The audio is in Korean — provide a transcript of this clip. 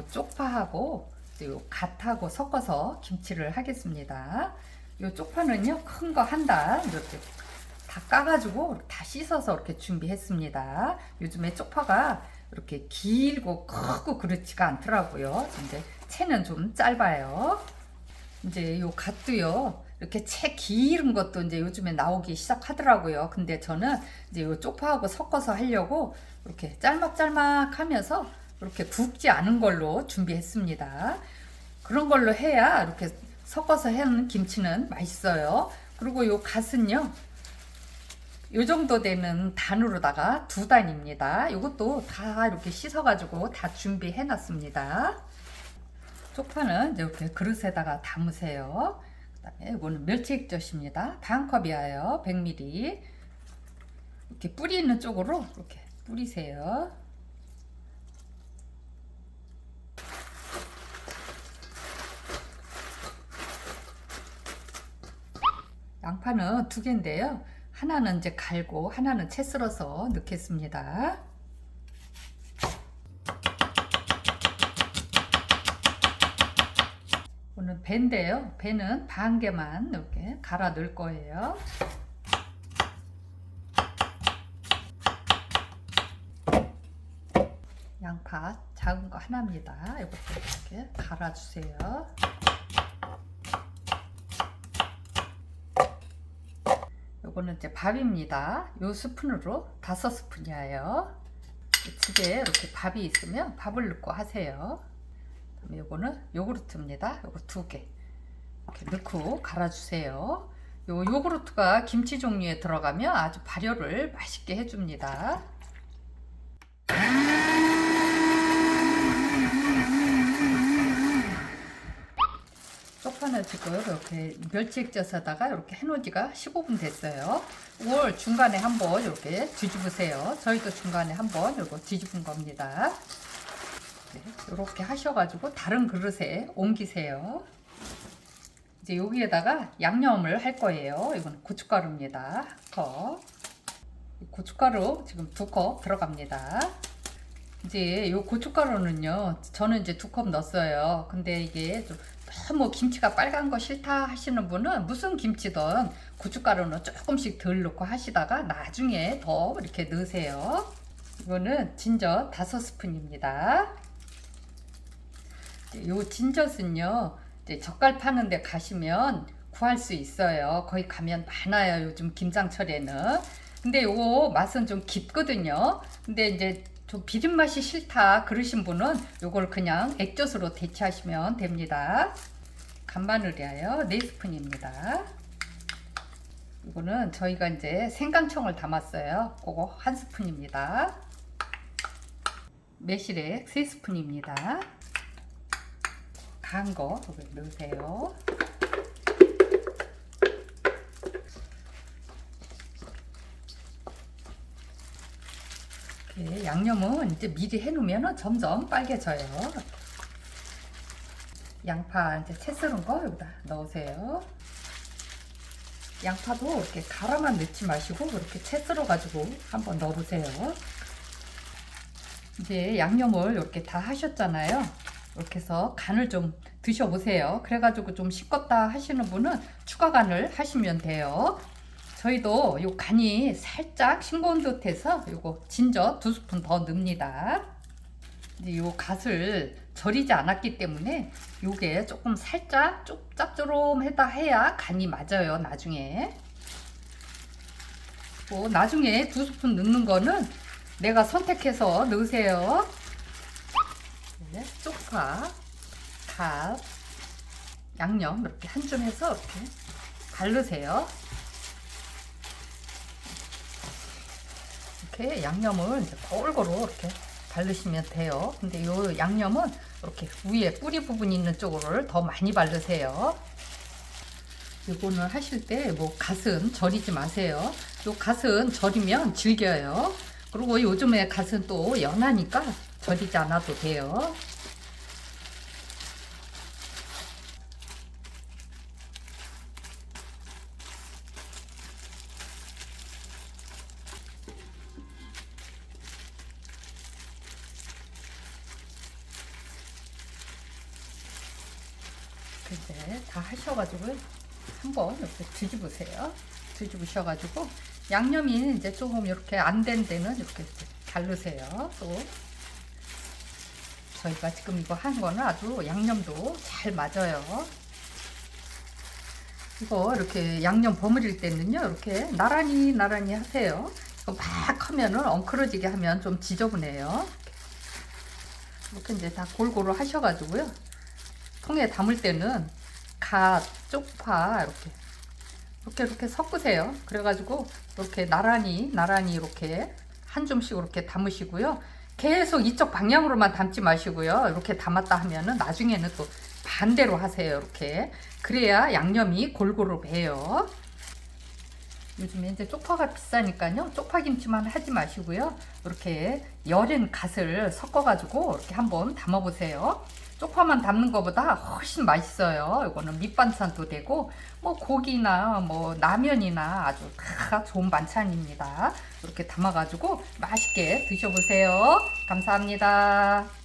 요 쪽파하고 요 갓하고 섞어서 김치를 하겠습니다. 요 쪽파는요 큰 거 한 단 이렇게 다 까가지고 다 씻어서 이렇게 준비했습니다. 요즘에 쪽파가 이렇게 길고 크고 그렇지가 않더라고요. 이제 채는 좀 짧아요. 이제 요 갓도요. 이렇게 채 기른 것도 이제 요즘에 나오기 시작하더라고요. 근데 저는 이제 요 쪽파하고 섞어서 하려고 이렇게 짤막짤막 하면서 이렇게 굵지 않은 걸로 준비했습니다. 그런 걸로 해야 이렇게 섞어서 하는 김치는 맛있어요. 그리고 요 갓은요. 요 정도 되는 단으로다가 두 단입니다. 이것도 다 이렇게 씻어가지고 다 준비해 놨습니다. 쪽파는 이렇게 그릇에다가 담으세요. 그 다음에 이거는 멸치 액젓입니다. 반 컵이에요. 100ml. 이렇게 뿌리 있는 쪽으로 이렇게 뿌리세요. 양파는 두 개인데요. 하나는 이제 갈고 하나는 채 썰어서 넣겠습니다. 오늘 배인데요. 배는 반 개만 이렇게 갈아 넣을 거예요. 양파 작은 거 하나입니다. 이것도 이렇게 갈아주세요. 요거는 이제 밥입니다. 요 스푼으로 다섯 스푼이에요. 집에 이렇게 밥이 있으면 밥을 넣고 하세요. 그다음에 요거는 요구르트입니다. 요거 두 개. 이렇게 넣고 갈아주세요. 요 요구르트가 김치 종류에 들어가면 아주 발효를 맛있게 해줍니다. 쪽파는 지금 이렇게 멸치 액젓에다가 이렇게 해놓은 지가 15분 됐어요. 이걸 중간에 한번 이렇게 뒤집으세요. 저희도 중간에 한번 이거 뒤집은 겁니다. 네, 이렇게 하셔가지고 다른 그릇에 옮기세요. 이제 여기에다가 양념을 할 거예요. 이건 고춧가루입니다. 컵. 고춧가루 지금 두 컵 들어갑니다. 이제 이 고춧가루는요, 저는 이제 두 컵 넣었어요. 근데 이게 좀 너무 김치가 빨간 거 싫다 하시는 분은 무슨 김치든 고춧가루는 조금씩 덜 넣고 하시다가 나중에 더 이렇게 넣으세요. 이거는 진저 다섯 스푼입니다. 요 진젓은요, 이제 젓갈 파는 데 가시면 구할 수 있어요. 거기 가면 많아요. 요즘 김장철에는. 근데 요거 맛은 좀 깊거든요. 근데 이제 좀 비린 맛이 싫다 그러신 분은 요걸 그냥 액젓으로 대체하시면 됩니다. 간마늘이에요. 4스푼입니다. 이거는 저희가 이제 생강청을 담았어요. 그거 한 스푼입니다. 매실액 3스푼입니다. 간 거 넣으세요. 이렇게 양념은 이제 미리 해놓으면 점점 빨개져요. 양파 이제 채 썰은 거 여기다 넣으세요. 양파도 이렇게 갈아만 넣지 마시고 이렇게 채 썰어 가지고 한번 넣어보세요. 이제 양념을 이렇게 다 하셨잖아요. 이렇게 해서 간을 좀 드셔보세요. 그래가지고 좀 싱겁다 하시는 분은 추가 간을 하시면 돼요. 저희도 요 간이 살짝 싱거운 듯해서 요거 진저 두 스푼 더 넣습니다. 이제 요 갓을 절이지 않았기 때문에 요게 조금 살짝 좀 짭조름하다 해야 간이 맞아요. 나중에. 뭐 나중에 두 스푼 넣는 거는 내가 선택해서 넣으세요. 네, 쪽파, 갓, 양념 이렇게 한 줌 해서 이렇게 바르세요. 이렇게 양념을 이제 골고루 이렇게 바르시면 돼요. 근데 이 양념은 이렇게 위에 뿌리 부분 있는 쪽으로 더 많이 바르세요. 이거는 하실 때 뭐 갓은 절이지 마세요. 요 갓은 절이면 질겨요. 그리고 요즘에 갓은 또 연하니까 절이지 않아도 돼요. 이제 다 하셔가지고 한번 이렇게 뒤집으세요. 뒤집으셔가지고 양념이 이제 조금 이렇게 안 된 데는 이렇게 이제 자르세요. 또 저희가 지금 이거 한 거는 아주 양념도 잘 맞아요. 이거 이렇게 양념 버무릴 때는요, 이렇게 나란히 나란히 하세요. 막 하면은 엉클어지게 하면 좀 지저분해요. 이렇게 이제 다 골고루 하셔가지고요. 통에 담을 때는 갓, 쪽파 이렇게 이렇게 이렇게 섞으세요. 그래가지고 이렇게 나란히 나란히 이렇게 한 줌씩 이렇게 담으시고요. 계속 이쪽 방향으로만 담지 마시고요. 이렇게 담았다 하면은 나중에는 또 반대로 하세요. 이렇게 그래야 양념이 골고루 배요. 요즘에 이제 쪽파가 비싸니까요. 쪽파 김치만 하지 마시고요. 이렇게 여린 갓을 섞어가지고 이렇게 한번 담아보세요. 쪽파만 담는 것보다 훨씬 맛있어요. 이거는 밑반찬도 되고 뭐 고기나 뭐 라면이나 아주 다 좋은 반찬입니다. 이렇게 담아가지고 맛있게 드셔보세요. 감사합니다.